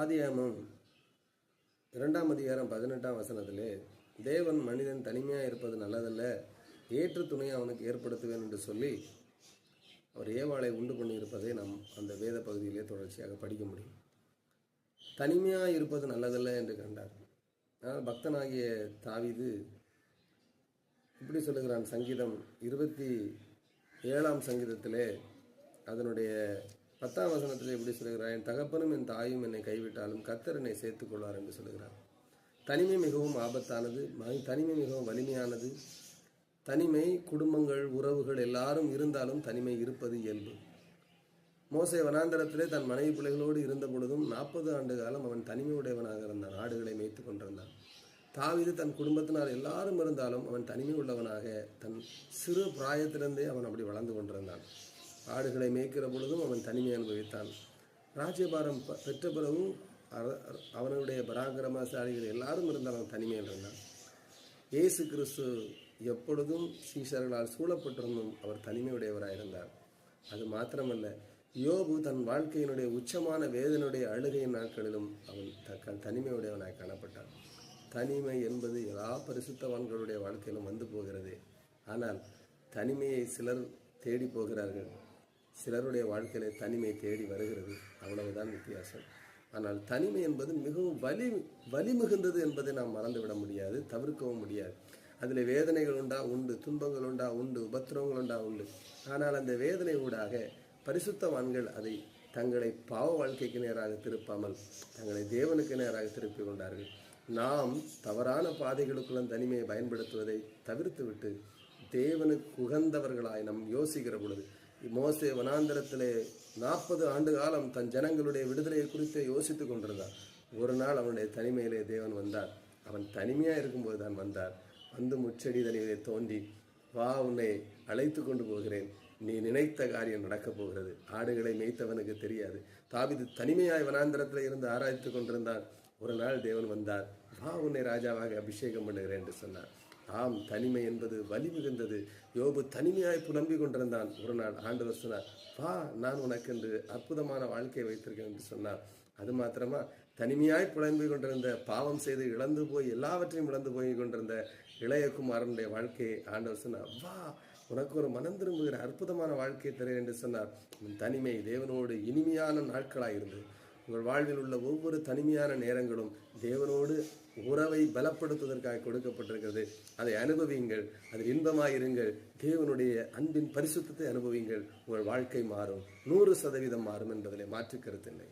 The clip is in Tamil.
ஆதியாமம் இரண்டாம் அதிகாரம் பதினெட்டாம் வசனத்திலே தேவன் மனிதன் தனிமையாக இருப்பது நல்லதல்ல ஏற்று துணையை அவனுக்கு ஏற்படுத்துவேன் என்று சொல்லி அவர் ஏவாளை உண்டு பண்ணியிருப்பதை நாம் அந்த வேத பகுதியிலே தொடர்ச்சியாக படிக்க முடியும். தனிமையாக இருப்பது நல்லதல்ல என்று கண்டார். ஆனால் பக்தனாகிய தாவிது இப்படி சொல்லுகிறான் சங்கீதம் இருபத்தி ஏழாம் சங்கீதத்திலே அதனுடைய பத்தாம் வசனத்தில் எப்படி சொல்கிறார் என் தகப்பனும் என் தாயும் என்னை கைவிட்டாலும் கத்தர் என்னை சேர்த்துக் கொள்வார் என்று சொல்கிறார் தனிமை மிகவும் ஆபத்தானது தனிமை மிகவும் வலிமையானது. தனிமை குடும்பங்கள் உறவுகள் எல்லாரும் இருந்தாலும் தனிமை இருப்பது இயல்பு. மோசை வனாந்தரத்திலே தன் மனைவி பிள்ளைகளோடு இருந்த பொழுதும் நாற்பது ஆண்டு காலம் அவன் தனிமையுடையவனாக இருந்தான் ஆடுகளை மேய்த்து கொண்டிருந்தான். தாவிது தன் குடும்பத்தினால் எல்லாரும் இருந்தாலும் அவன் தனிமை உள்ளவனாக தன் சிறு பிராயத்திலிருந்தே அவன் அப்படி வளர்ந்து கொண்டிருந்தான். ஆடுகளை மேய்க்கிற பொழுதும் அவன் தனிமை அனுபவித்தான். ராஜ்யபாரம் ப- பெற்ற பிறகும் அவனுடைய பராக்கிரமசாலிகள் எல்லாரும் இருந்தாலும் தனிமையில் இருந்தான். இயேசு கிறிஸ்து எப்பொழுதும் சீஷர்களால் சூழப்பட்டிருந்தும் அவர் தனிமையுடையவராக இருந்தார் அது மாத்திரமல்ல யோபு தன் வாழ்க்கையினுடைய உச்சமான வேதனுடைய அழுகையின் நாட்களிலும் அவன் தக்க தனிமையுடையவனாய் காணப்பட்டான். தனிமை என்பது எல்லா பரிசுத்தவான்களுடைய வாழ்க்கையிலும் வந்து போகிறது. ஆனால் தனிமையை சிலர் தேடி போகிறார்கள். சிலருடைய வாழ்க்கையில் தனிமை தேடி வருகிறது. அவ்வளவுதான் வித்தியாசம். ஆனால் தனிமை என்பது மிகவும் வலி வலி மிகுந்தது என்பதை நாம் மறந்துவிட முடியாது தவிர்க்கவும் முடியாது. அதில் வேதனைகள் உண்டா? உண்டு. துன்பங்கள் உண்டா? உண்டு. உபத்திரவங்கள் உண்டா? உண்டு. ஆனால் அந்த வேதனை ஊடாக பரிசுத்தவான்கள் அதை தங்களை பாவ வாழ்க்கைக்கு நேராக திருப்பாமல் தங்களை தேவனுக்கு நேராக திருப்பி கொண்டார்கள். நாம் தவறான பாதைகளுக்குள்ள தனிமையை பயன்படுத்துவதை தவிர்த்துவிட்டு தேவனுக்கு உகந்தவர்களாய் நாம் யோசிக்கிற பொழுது மோசே வனாந்திரத்திலே நாற்பது ஆண்டு காலம் தன் ஜனங்களுடைய விடுதலையை குறித்து யோசித்துக் கொண்டிருந்தான். ஒரு நாள் அவனுடைய தனிமையிலே தேவன் வந்தார் அவன் தனிமையாக இருக்கும்போது தான் வந்தார் வந்து முச்செடி தனியிலே தோன்றி வா உன்னை அழைத்து கொண்டு போகிறேன். நீ நினைத்த காரியம் நடக்கப் போகிறது. ஆடுகளை மேய்த்தவனுக்கு தெரியாது. தாவிது தனிமையாய் வனாந்தரத்தில் இருந்து ஆராய்த்து கொண்டிருந்தான். ஒரு நாள் தேவன் வந்தார் வா உன்னை ராஜாவாக அபிஷேகம் பண்ணுகிறேன் என்று சொன்னார் ஆம் தனிமை என்பது வலி மிகுந்தது. யோபு தனிமையாய் புலம்பிக் கொண்டிருந்தான். ஒரு நாள் ஆண்டவர் சொன்னார் வா நான் உனக்கு என்று அற்புதமான வாழ்க்கையை வைத்திருக்கேன் என்று சொன்னார். அது மாத்திரமா தனிமையாய் புலம்பிக் கொண்டிருந்த பாவம் செய்து இழந்து போய் எல்லாவற்றையும் இழந்து போய் கொண்டிருந்த இளையகுமாரனுடைய வாழ்க்கையை ஆண்டவர் சொன்னார் வா உனக்கு ஒரு மனம் திரும்புகிற அற்புதமான வாழ்க்கையை தரேன் என்று சொன்னார். உன் தனிமை தேவனோடு இனிமையான நாட்களாக இருந்தது. உங்கள் வாழ்வில் உள்ள ஒவ்வொரு தனிமையான நேரங்களும் தேவனோடு உறவை பலப்படுத்துவதற்காக கொடுக்கப்பட்டிருக்கிறது. அதை அனுபவியுங்கள். அதில் இன்பமாயிருங்கள். தேவனுடைய அன்பின் பரிசுத்தத்தை அனுபவியுங்கள். உங்கள் வாழ்க்கை மாறும். நூறு சதவீதம் மாறும் என்பதிலே மாற்று கருத்தில்லை